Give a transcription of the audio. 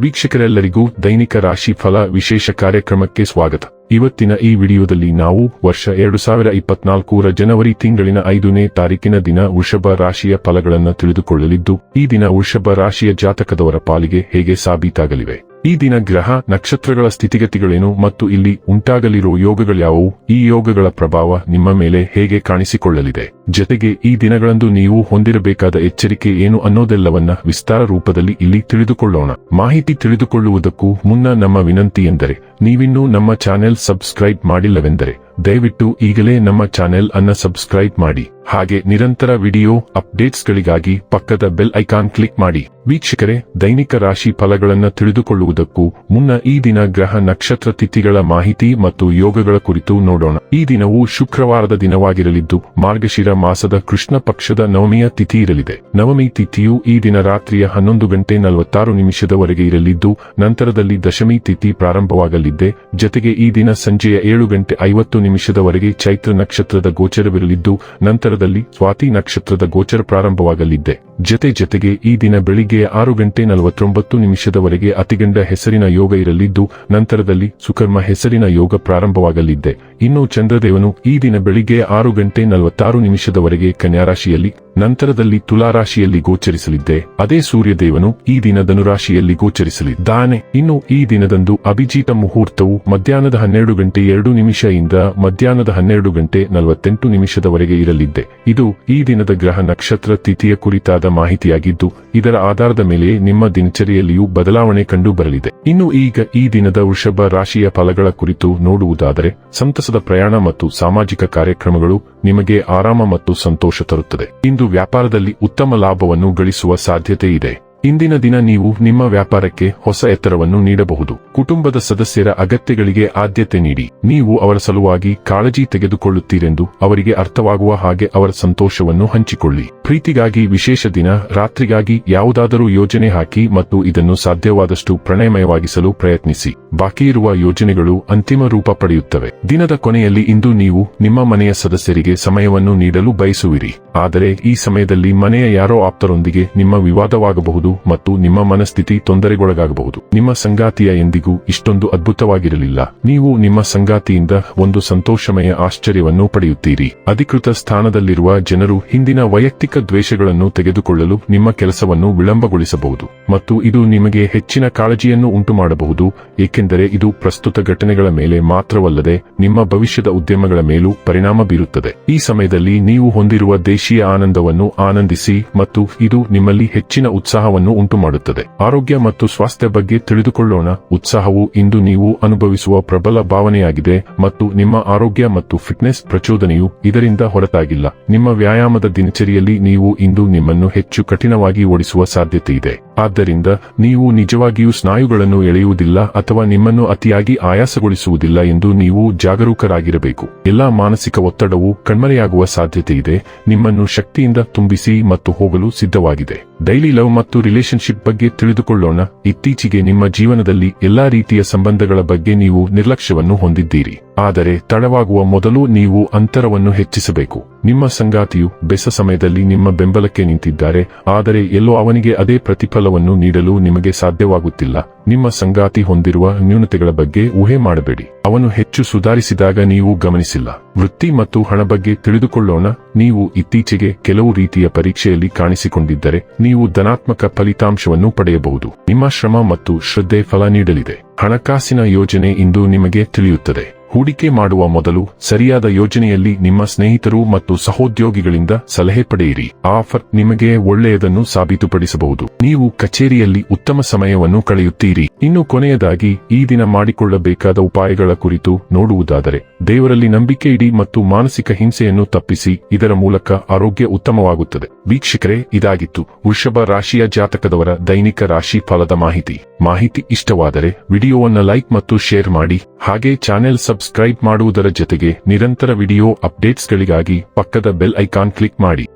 ವೀಕ್ಷಕರೆಲ್ಲರಿಗೂ ದೈನಿಕ ರಾಶಿ ಫಲ ವಿಶೇಷ ಕಾರ್ಯಕ್ರಮಕ್ಕೆ ಸ್ವಾಗತ. ಇವತ್ತಿನ ಈ ವಿಡಿಯೋದಲ್ಲಿ ನಾವು ವರ್ಷ ಎರಡು ಸಾವಿರ ಇಪ್ಪತ್ನಾಲ್ಕೂರ ಜನವರಿ ತಿಂಗಳಿನ ಐದನೇ ತಾರೀಕಿನ ದಿನ ವೃಷಭ ರಾಶಿಯ ಫಲಗಳನ್ನು ತಿಳಿದುಕೊಳ್ಳಲಿದ್ದು, ಈ ದಿನ ವೃಷಭ ರಾಶಿಯ ಜಾತಕದವರ ಪಾಲಿಗೆ ಹೇಗೆ ಸಾಬೀತಾಗಲಿವೆ? ಈ ದಿನ ಗ್ರಹ, ನಕ್ಷತ್ರಗಳ ಸ್ಥಿತಿಗತಿಗಳೇನು ಮತ್ತು ಇಲ್ಲಿ ಉಂಟಾಗಲಿರುವ ಯೋಗಗಳ್ಯಾವುವು? ಈ ಯೋಗಗಳ ಪ್ರಭಾವ ನಿಮ್ಮ ಮೇಲೆ ಹೇಗೆ ಕಾಣಿಸಿಕೊಳ್ಳಲಿದೆ? ಜೊತೆಗೆ ಈ ದಿನಗಳಂದು ನೀವು ಹೊಂದಿರಬೇಕಾದ ಎಚ್ಚರಿಕೆ ಏನು ಅನ್ನೋದೆಲ್ಲವನ್ನ ವಿಸ್ತಾರ ರೂಪದಲ್ಲಿ ಇಲ್ಲಿ ತಿಳಿದುಕೊಳ್ಳೋಣ. ಮಾಹಿತಿ ತಿಳಿದುಕೊಳ್ಳುವುದಕ್ಕೂ ಮುನ್ನ ನಮ್ಮ ವಿನಂತಿ ಎಂದರೆ, ನೀವಿನ್ನೂ ನಮ್ಮ ಚಾನೆಲ್ ಸಬ್ಸ್ಕ್ರೈಬ್ ಮಾಡಿಲ್ಲವೆಂದರೆ ದಯವಿಟ್ಟು ಈಗಲೇ ನಮ್ಮ ಚಾನೆಲ್ ಅನ್ನ ಸಬ್ಸ್ಕ್ರೈಬ್ ಮಾಡಿ. ಹಾಗೆ ನಿರಂತರ ವಿಡಿಯೋ ಅಪ್ಡೇಟ್ಸ್ಗಳಿಗಾಗಿ ಪಕ್ಕದ ಬೆಲ್ ಐಕಾನ್ ಕ್ಲಿಕ್ ಮಾಡಿ. ವೀಕ್ಷಕರೇ, ದೈನಿಕ ರಾಶಿ ಫಲಗಳನ್ನು ತಿಳಿದುಕೊಳ್ಳುವುದಕ್ಕೂ ಮುನ್ನ ಈ ದಿನ ಗ್ರಹ ನಕ್ಷತ್ರ ತಿಥಿಗಳ ಮಾಹಿತಿ ಮತ್ತು ಯೋಗಗಳ ಕುರಿತು ನೋಡೋಣ. ಈ ದಿನವು ಶುಕ್ರವಾರದ ದಿನವಾಗಿರಲಿದ್ದು, ಮಾರ್ಗಶಿರ ಮಾಸದ ಕೃಷ್ಣ ಪಕ್ಷದ ನವಮಿಯ ತಿಥಿ ಇರಲಿದೆ. ನವಮಿ ತಿಥಿಯು ಈ ದಿನ ರಾತ್ರಿಯ ಹನ್ನೊಂದು ಗಂಟೆ ನಲವತ್ತಾರು ನಿಮಿಷದವರೆಗೆ ಇರಲಿದ್ದು, ನಂತರದಲ್ಲಿ ದಶಮಿ ತಿಥಿ ಪ್ರಾರಂಭವಾಗಲಿದ್ದೆ ಜೊತೆಗೆ ಈ ದಿನ ಸಂಜೆಯ ಏಳು ಗಂಟೆ ಐವತ್ತು ನಿಮಿಷದವರೆಗೆ ಚೈತ್ರ ನಕ್ಷತ್ರದ ಗೋಚರವಿರಲಿದ್ದು ನಂತರದಲ್ಲಿ ಸ್ವಾತಿ ನಕ್ಷತ್ರದ ಗೋಚರ ಪ್ರಾರಂಭವಾಗಲಿದ್ದೆ. ಜತೆ ಜತೆಗೆ ಈ ದಿನ ಬೆಳಿಗ್ಗೆ ಆರು ಗಂಟೆ ನಲವತ್ತೊಂಬತ್ತು ನಿಮಿಷದವರೆಗೆ ಅತಿಗಂಡ ಹೆಸರಿನ ಯೋಗ ಇರಲಿದ್ದು, ನಂತರದಲ್ಲಿ ಸುಕರ್ಮ ಹೆಸರಿನ ಯೋಗ ಪ್ರಾರಂಭವಾಗಲಿದೆ. ಇನ್ನು ಚಂದ್ರದೇವನು ಈ ದಿನ ಬೆಳಿಗ್ಗೆ ಆರು ಗಂಟೆ ನಲವತ್ತಾರು ನಿಮಿಷದವರೆಗೆ ಕನ್ಯಾರಾಶಿಯಲ್ಲಿ, ನಂತರದಲ್ಲಿ ತುಲಾರಾಶಿಯಲ್ಲಿ ಗೋಚರಿಸಲಿದ್ದೆ. ಅದೇ ಸೂರ್ಯದೇವನು ಈ ದಿನ ಧನುರಾಶಿಯಲ್ಲಿ ಗೋಚರಿಸಲಿದ್ದಾನೆ. ಇನ್ನು ಈ ದಿನದಂದು ಅಭಿಜಿತ ಮುಹೂರ್ತವು ಮಧ್ಯಾಹ್ನದ ಹನ್ನೆರಡು ಗಂಟೆ ಎರಡು ನಿಮಿಷದಿಂದ ಮಧ್ಯಾಹ್ನದ ಹನ್ನೆರಡು ಗಂಟೆ ನಲವತ್ತೆಂಟು ನಿಮಿಷದವರೆಗೆ ಇರಲಿದ್ದೆ. ಇದು ಈ ದಿನದ ಗ್ರಹ ನಕ್ಷತ್ರ ತಿಥಿಯ ಕುರಿತಾದ ಮಾಹಿತಿಯಾಗಿದ್ದು, ಇದರ ಆಧಾರದ ಮೇಲೆ ನಿಮ್ಮ ದಿನಚರಿಯಲ್ಲಿಯೂ ಬದಲಾವಣೆ ಕಂಡು ಬರಲಿದೆ ಇನ್ನು ಈಗ ಈ ದಿನದ ವೃಷಭ ರಾಶಿಯ ಫಲಗಳ ಕುರಿತು ನೋಡುವುದಾದರೆ, ಸಂತಸದ ಪ್ರಯಾಣ ಮತ್ತು ಸಾಮಾಜಿಕ ಕಾರ್ಯಕ್ರಮಗಳು ನಿಮಗೆ ಆರಾಮ ಮತ್ತು ಸಂತೋಷ ತರುತ್ತದೆ. ಇಂದು ವ್ಯಾಪಾರದಲ್ಲಿ ಉತ್ತಮ ಲಾಭವನ್ನು ಗಳಿಸುವ ಸಾಧ್ಯತೆ ಇದೆ. ಇಂದಿನ ದಿನ ನೀವು ನಿಮ್ಮ ವ್ಯಾಪಾರಕ್ಕೆ ಹೊಸ ಎತ್ತರವನ್ನು ನೀಡಬಹುದು. ಕುಟುಂಬದ ಸದಸ್ಯರ ಅಗತ್ಯಗಳಿಗೆ ಆದ್ಯತೆ ನೀಡಿ. ನೀವು ಅವರ ಸಲುವಾಗಿ ಕಾಳಜಿ ತೆಗೆದುಕೊಳ್ಳುತ್ತೀರೆಂದು ಅವರಿಗೆ ಅರ್ಥವಾಗುವ ಹಾಗೆ ಅವರ ಸಂತೋಷವನ್ನು ಹಂಚಿಕೊಳ್ಳಿ. ಪ್ರೀತಿಗಾಗಿ ವಿಶೇಷ ದಿನ, ರಾತ್ರಿಗಾಗಿ ಯಾವುದಾದರೂ ಯೋಜನೆ ಹಾಕಿ ಮತ್ತು ಇದನ್ನು ಸಾಧ್ಯವಾದಷ್ಟು ಪ್ರಣಯಮಯವಾಗಿಸಲು ಪ್ರಯತ್ನಿಸಿ. ಬಾಕಿ ಇರುವ ಯೋಜನೆಗಳು ಅಂತಿಮ ರೂಪ ಪಡೆಯುತ್ತವೆ. ದಿನದ ಕೊನೆಯಲ್ಲಿ ಇಂದು ನೀವು ನಿಮ್ಮ ಮನೆಯ ಸದಸ್ಯರಿಗೆ ಸಮಯವನ್ನು ನೀಡಲು ಬಯಸುವಿರಿ. ಆದರೆ ಈ ಸಮಯದಲ್ಲಿ ಮನೆಯ ಯಾರೋ ಆಪ್ತರೊಂದಿಗೆ ನಿಮ್ಮ ವಿವಾದವಾಗಬಹುದು ಮತ್ತು ನಿಮ್ಮ ಮನಸ್ಥಿತಿ ತೊಂದರೆಗೊಳಗಾಗಬಹುದು. ನಿಮ್ಮ ಸಂಗಾತಿಯ ಎಂದಿಗೂ ಇಷ್ಟೊಂದು ಅದ್ಭುತವಾಗಿರಲಿಲ್ಲ. ನೀವು ನಿಮ್ಮ ಸಂಗಾತಿಯಿಂದ ಒಂದು ಸಂತೋಷಮಯ ಆಶ್ಚರ್ಯವನ್ನು ಪಡೆಯುತ್ತೀರಿ. ಅಧಿಕೃತ ಸ್ಥಾನದಲ್ಲಿರುವ ಜನರು ಹಿಂದಿನ ವೈಯಕ್ತಿಕ ದ್ವೇಷಗಳನ್ನು ತೆಗೆದುಕೊಳ್ಳಲು ನಿಮ್ಮ ಕೆಲಸವನ್ನು ವಿಳಂಬಗೊಳಿಸಬಹುದು. ಮತ್ತು ಇದು ನಿಮಗೆ ಹೆಚ್ಚಿನ ಕಾಳಜಿಯನ್ನು ಉಂಟುಮಾಡಬಹುದು, ಏಕೆಂದರೆ ಇದು ಪ್ರಸ್ತುತ ಘಟನೆಗಳ ಮೇಲೆ ಮಾತ್ರವಲ್ಲದೆ ನಿಮ್ಮ ಭವಿಷ್ಯದ ಉದ್ಯಮಗಳ ಮೇಲೂ ಪರಿಣಾಮ ಬೀರುತ್ತದೆ. ಈ ಸಮಯದಲ್ಲಿ ನೀವು ಹೊಂದಿರುವ ದೇಶೀಯ ಆನಂದವನ್ನು ಆನಂದಿಸಿ ಮತ್ತು ಇದು ನಿಮ್ಮಲ್ಲಿ ಹೆಚ್ಚಿನ ಉತ್ಸಾಹವನ್ನು ಉಂಟುಮಾಡುತ್ತದೆ. ಆರೋಗ್ಯ ಮತ್ತು ಸ್ವಾಸ್ಥ್ಯ ಬಗ್ಗೆ ತಿಳಿದುಕೊಳ್ಳೋಣ. ಉತ್ಸಾಹವು ಇಂದು ನೀವು ಅನುಭವಿಸುವ ಪ್ರಬಲ ಭಾವನೆಯಾಗಿದೆ ಮತ್ತು ನಿಮ್ಮ ಆರೋಗ್ಯ ಮತ್ತು ಫಿಟ್ನೆಸ್ ಪ್ರಚೋದನೆಯು ಇದರಿಂದ ಹೊರತಾಗಿಲ್ಲ. ನಿಮ್ಮ ವ್ಯಾಯಾಮದ ದಿನಚರಿಯಲ್ಲಿ ನೀವು ಇಂದು ನಿಮ್ಮನ್ನು ಹೆಚ್ಚು ಕಠಿಣವಾಗಿ ಓಡಿಸುವ ಸಾಧ್ಯತೆ ಇದೆ ಆದ್ದರಿಂದ ನೀವು ನಿಜವಾಗಿಯೂ ಸ್ನಾಯುಗಳನ್ನು ಎಳೆಯುವುದಿಲ್ಲ ಅಥವಾ ನಿಮ್ಮನ್ನು ಅತಿಯಾಗಿ ಆಯಾಸಗೊಳಿಸುವುದಿಲ್ಲ ಎಂದು ನೀವು ಜಾಗರೂಕರಾಗಿರಬೇಕು. ಎಲ್ಲಾ ಮಾನಸಿಕ ಒತ್ತಡವು ಕಣ್ಮರೆಯಾಗುವ ಸಾಧ್ಯತೆ ಇದೆ ನಿಮ್ಮನ್ನು ಶಕ್ತಿಯಿಂದ ತುಂಬಿಸಿ ಮತ್ತು ಹೋಗಲು ಸಿದ್ಧವಾಗಿದೆ. ಡೈಲಿ ಲವ್ ಮತ್ತು ರಿಲೇಶನ್ಶಿಪ್ ಬಗ್ಗೆ ತಿಳಿದುಕೊಳ್ಳೋಣ. ಇತ್ತೀಚೆಗೆ ನಿಮ್ಮ ಜೀವನದಲ್ಲಿ ಎಲ್ಲಾ ರೀತಿಯ ಸಂಬಂಧಗಳ ಬಗ್ಗೆ ನೀವು ನಿರ್ಲಕ್ಷ್ಯವನ್ನು ಹೊಂದಿದ್ದೀರಿ. ಆದರೆ ತಡವಾಗುವ ಮೊದಲು ನೀವು ಅಂತರವನ್ನು ಹೆಚ್ಚಿಸಬೇಕು. ನಿಮ್ಮ ಸಂಗಾತಿಯು ಬೆಸ ಸಮಯದಲ್ಲಿ ನಿಮ್ಮ ಬೆಂಬಲಕ್ಕೆ ನಿಂತಿದ್ದಾರೆ, ಆದರೆ ಎಲ್ಲೋ ಅವನಿಗೆ ಅದೇ ಪ್ರತಿಫಲವನ್ನು ನೀಡಲು ನಿಮಗೆ ಸಾಧ್ಯವಾಗುತ್ತಿಲ್ಲ. ನಿಮ್ಮ ಸಂಗಾತಿ ಹೊಂದಿರುವ ನ್ಯೂನತೆಗಳ ಬಗ್ಗೆ ಊಹೆ ಮಾಡಬೇಡಿ. ಅವನು ಹೆಚ್ಚು ಸುಧಾರಿಸಿದಾಗ ನೀವು ಗಮನಿಸಿಲ್ಲ. ವೃತ್ತಿ ಮತ್ತು ಹಣ ಬಗ್ಗೆ ತಿಳಿದುಕೊಳ್ಳೋಣ. ನೀವು ಇತ್ತೀಚೆಗೆ ಕೆಲವು ರೀತಿಯ ಪರೀಕ್ಷೆಯಲ್ಲಿ ಕಾಣಿಸಿಕೊಂಡಿದ್ದರೆ, ನೀವು ಧನಾತ್ಮಕ ಫಲಿತಾಂಶವನ್ನು ಪಡೆಯಬಹುದು. ನಿಮ್ಮ ಶ್ರಮ ಮತ್ತು ಶ್ರದ್ಧೆ ಫಲ ನೀಡಲಿದೆ. ಹಣಕಾಸಿನ ಯೋಜನೆ ಇಂದು ನಿಮಗೆ ತಿಳಿಯುತ್ತದೆ. ಹೂಡಿಕೆ ಮಾಡುವ ಮೊದಲು ಸರಿಯಾದ ಯೋಜನೆಯಲ್ಲಿ ನಿಮ್ಮ ಸ್ನೇಹಿತರು ಮತ್ತು ಸಹೋದ್ಯೋಗಿಗಳಿಂದ ಸಲಹೆ ಪಡೆಯಿರಿ. ಆಫರ್ ನಿಮಗೆ ಒಳ್ಳೆಯದನ್ನು ಸಾಬೀತುಪಡಿಸಬಹುದು. ನೀವು ಕಚೇರಿಯಲ್ಲಿ ಉತ್ತಮ ಸಮಯವನ್ನು ಕಳೆಯುತ್ತೀರಿ. ಇನ್ನು ಕೊನೆಯದಾಗಿ, ಈ ದಿನ ಮಾಡಿಕೊಳ್ಳಬೇಕಾದ ಉಪಾಯಗಳ ಕುರಿತು ನೋಡುವುದಾದರೆ, ದೇವರಲ್ಲಿ ನಂಬಿಕೆ ಇಡಿ ಮತ್ತು ಮಾನಸಿಕ ಹಿಂಸೆಯನ್ನು ತಪ್ಪಿಸಿ, ಇದರ ಮೂಲಕ ಆರೋಗ್ಯ ಉತ್ತಮವಾಗುತ್ತದೆ. ವೀಕ್ಷಕರೇ, ಇದಾಗಿತ್ತು. ವೃಷಭ ರಾಶಿಯ ಜಾತಕದವರ ದೈನಿಕ ರಾಶಿ ಫಲದ ಮಾಹಿತಿ. ಮಾಹಿತಿ ಇಷ್ಟವಾದರೆ, ವಿಡಿಯೋವನ್ನ ಲೈಕ್ ಮತ್ತು ಶೇರ್ ಮಾಡಿ, ಹಾಗೆ ಚಾನೆಲ್ ಸಬ್ಸ್ಕ್ರೈಬ್ ಮಾಡುವುದರ ಜೊತೆಗೆ ನಿರಂತರ ವಿಡಿಯೋ ಅಪ್ಡೇಟ್ಸ್ಗಳಿಗಾಗಿ ಪಕ್ಕದ ಬೆಲ್ ಐಕಾನ್ ಕ್ಲಿಕ್ ಮಾಡಿ.